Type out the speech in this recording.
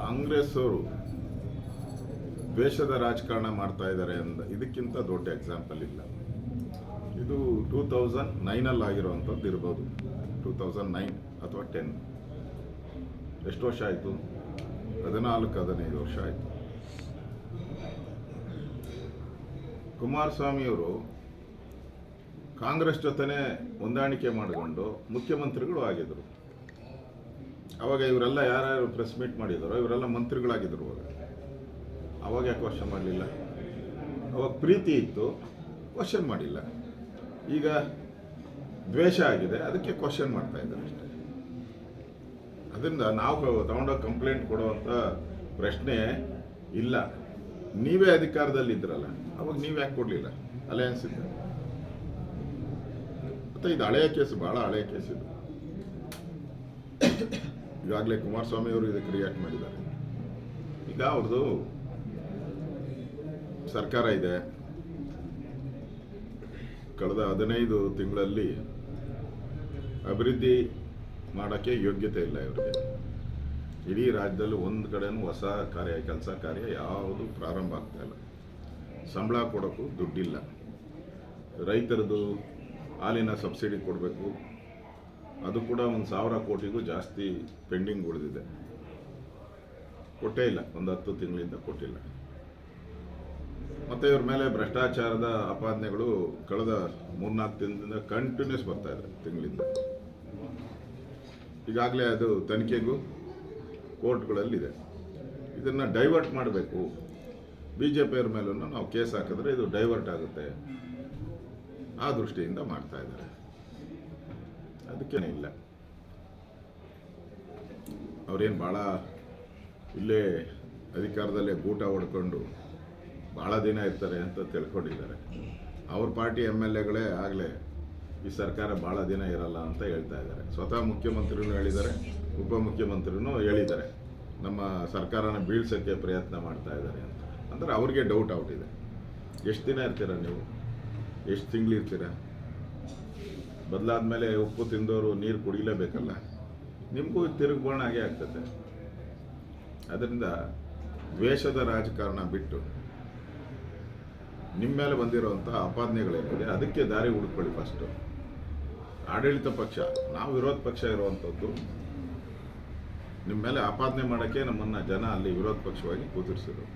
ಕಾಂಗ್ರೆಸ್ ಅವರು ದ್ವೇಷದ ರಾಜಕಾರಣ ಮಾಡ್ತಾ ಇದ್ದಾರೆ ಅಂದ ಇದಕ್ಕಿಂತ ದೊಡ್ಡ ಎಕ್ಸಾಂಪಲ್ ಇಲ್ಲ. ಇದು ಟೂ ತೌಸಂಡ್ ನೈನಲ್ಲಿ ಆಗಿರುವಂಥದ್ದು ಇರ್ಬೋದು. ಟೂ ತೌಸಂಡ್ ನೈನ್ ಅಥವಾ ಟೆನ್ ಎಷ್ಟು ವರ್ಷ ಆಯಿತು? ಹದಿನಾಲ್ಕು, ಹದಿನೈದು ವರ್ಷ ಆಯಿತು. ಕುಮಾರಸ್ವಾಮಿಯವರು ಕಾಂಗ್ರೆಸ್ ಜೊತೆನೇ ಹೊಂದಾಣಿಕೆ ಮಾಡಿಕೊಂಡು ಮುಖ್ಯಮಂತ್ರಿಗಳು ಆಗಿದ್ರು. ಅವಾಗ ಇವರೆಲ್ಲ ಯಾರ್ಯಾರು ಪ್ರೆಸ್ ಮೀಟ್ ಮಾಡಿದಾರೋ, ಇವರೆಲ್ಲ ಮಂತ್ರಿಗಳಾಗಿದ್ದರು ಅವಾಗ. ಅವಾಗ ಯಾಕೆ ಕ್ವಶನ್ ಮಾಡಲಿಲ್ಲ? ಅವಾಗ ಪ್ರೀತಿ ಇತ್ತು ಕ್ವಶನ್ ಮಾಡಿಲ್ಲ. ಈಗ ದ್ವೇಷ ಆಗಿದೆ, ಅದಕ್ಕೆ ಕ್ವಶನ್ ಮಾಡ್ತಾ ಇದ್ದಾರೆ ಅಷ್ಟೇ. ಅದರಿಂದ ನಾವು ತಗೊಂಡೋಗಿ ಕಂಪ್ಲೇಂಟ್ ಕೊಡುವಂಥ ಪ್ರಶ್ನೆ ಇಲ್ಲ. ನೀವೇ ಅಧಿಕಾರದಲ್ಲಿ ಇದ್ರಲ್ಲ, ಅವಾಗ ನೀವು ಯಾಕೆ ಕೊಡಲಿಲ್ಲ? ಅಲೆ ಇದ್ದ. ಮತ್ತು ಇದು ಹಳೆಯ ಕೇಸು ಭಾಳ ಹಳೆಯ ಕೇಸ್ ಇದು. ಈಗಾಗಲೇ ಕುಮಾರಸ್ವಾಮಿ ಅವರು ಇದಕ್ಕೆ ರಿಯಾಕ್ಟ್ ಮಾಡಿದ್ದಾರೆ. ಈಗ ಅವ್ರದ್ದು ಸರ್ಕಾರ ಇದೆ. ಕಳೆದ ಹದಿನೈದು ತಿಂಗಳಲ್ಲಿ ಅಭಿವೃದ್ಧಿ ಮಾಡೋಕ್ಕೆ ಯೋಗ್ಯತೆ ಇಲ್ಲ ಇವರಿಗೆ. ಇಡೀ ರಾಜ್ಯದಲ್ಲಿ ಒಂದು ಕಡೆನೂ ಹೊಸ ಕಾರ್ಯ, ಕೆಲಸ ಕಾರ್ಯ ಯಾವುದು ಪ್ರಾರಂಭ ಆಗ್ತಾ ಇಲ್ಲ. ಸಂಬಳ ಕೊಡೋಕ್ಕೂ ದುಡ್ಡಿಲ್ಲ. ರೈತರದು ಹಾಲಿನ ಸಬ್ಸಿಡಿ ಕೊಡಬೇಕು. ಅದು ಕೂಡ ಒಂದು ಸಾವಿರ ಕೋಟಿಗೂ ಜಾಸ್ತಿ ಪೆಂಡಿಂಗ್ ಉಳಿದಿದೆ. ಕೊಟ್ಟೇ ಇಲ್ಲ, ಒಂದು ಹತ್ತು ತಿಂಗಳಿಂದ ಕೊಟ್ಟಿಲ್ಲ. ಮತ್ತು ಇವ್ರ ಮೇಲೆ ಭ್ರಷ್ಟಾಚಾರದ ಆಪಾದನೆಗಳು ಕಳೆದ ಮೂರ್ನಾಲ್ಕು ದಿನದಿಂದ ಕಂಟಿನ್ಯೂಸ್ ಬರ್ತಾ ಇದೆ, ತಿಂಗಳಿಂದ. ಈಗಾಗಲೇ ಅದು ತನಿಖೆಗೂ ಕೋರ್ಟ್ಗಳಲ್ಲಿದೆ. ಇದನ್ನು ಡೈವರ್ಟ್ ಮಾಡಬೇಕು. ಬಿ ಜೆ ಪಿಯವ್ರ ಮೇಲೂ ನಾವು ಕೇಸ್ ಹಾಕಿದ್ರೆ ಇದು ಡೈವರ್ಟ್ ಆಗುತ್ತೆ ಆ ದೃಷ್ಟಿಯಿಂದ ಮಾಡ್ತಾ ಇದ್ದಾರೆ. ಅದಕ್ಕೇನೆ ಇಲ್ಲ. ಅವ್ರೇನು ಭಾಳ ಇಲ್ಲೇ ಅಧಿಕಾರದಲ್ಲೇ ಗೂಟ ಹೊಡ್ಕೊಂಡು ಭಾಳ ದಿನ ಇರ್ತಾರೆ ಅಂತ ತಿಳ್ಕೊಂಡಿದ್ದಾರೆ. ಅವ್ರ ಪಾರ್ಟಿ ಎಂ ಎಲ್ ಎಗಳೇ ಆಗಲೇ ಈ ಸರ್ಕಾರ ಭಾಳ ದಿನ ಇರಲ್ಲ ಅಂತ ಹೇಳ್ತಾ ಇದ್ದಾರೆ. ಸ್ವತಃ ಮುಖ್ಯಮಂತ್ರಿನೂ ಹೇಳಿದ್ದಾರೆ, ಉಪಮುಖ್ಯಮಂತ್ರಿನೂ ಹೇಳಿದ್ದಾರೆ. ನಮ್ಮ ಸರ್ಕಾರನ ಬೀಳ್ಸೋಕ್ಕೆ ಪ್ರಯತ್ನ ಮಾಡ್ತಾ ಇದ್ದಾರೆ ಅಂತ. ಅಂದರೆ ಅವ್ರಿಗೆ ಡೌಟ್ ಔಟ್ ಇದೆ. ಎಷ್ಟು ದಿನ ಇರ್ತೀರ ನೀವು? ಎಷ್ಟು ತಿಂಗಳು ಇರ್ತೀರ? ಬದಲಾದ ಮೇಲೆ ಉಪ್ಪು ತಿಂದವರು ನೀರು ಕುಡಿಲೇಬೇಕಲ್ಲ? ನಿಮಗೂ ತಿರುಗುಬಾಣ ಆಗೇ ಆಗ್ತದೆ. ಅದರಿಂದ ದ್ವೇಷದ ರಾಜಕಾರಣ ಬಿಟ್ಟು ನಿಮ್ಮ ಮೇಲೆ ಬಂದಿರೋವಂಥ ಆಪಾದನೆಗಳೇನಿದೆ ಅದಕ್ಕೆ ದಾರಿ ಹುಡುಕೊಳ್ಳಿ ಫಸ್ಟು ಆಡಳಿತ ಪಕ್ಷ, ನಾವು ವಿರೋಧ ಪಕ್ಷ ಇರುವಂಥದ್ದು ನಿಮ್ಮ ಮೇಲೆ ಆಪಾದನೆ ಮಾಡೋಕ್ಕೆ ನಮ್ಮನ್ನು ಜನ ಅಲ್ಲಿ ವಿರೋಧ ಪಕ್ಷವಾಗಿ ಕೂತಿರ್ಸಿದ್ರು.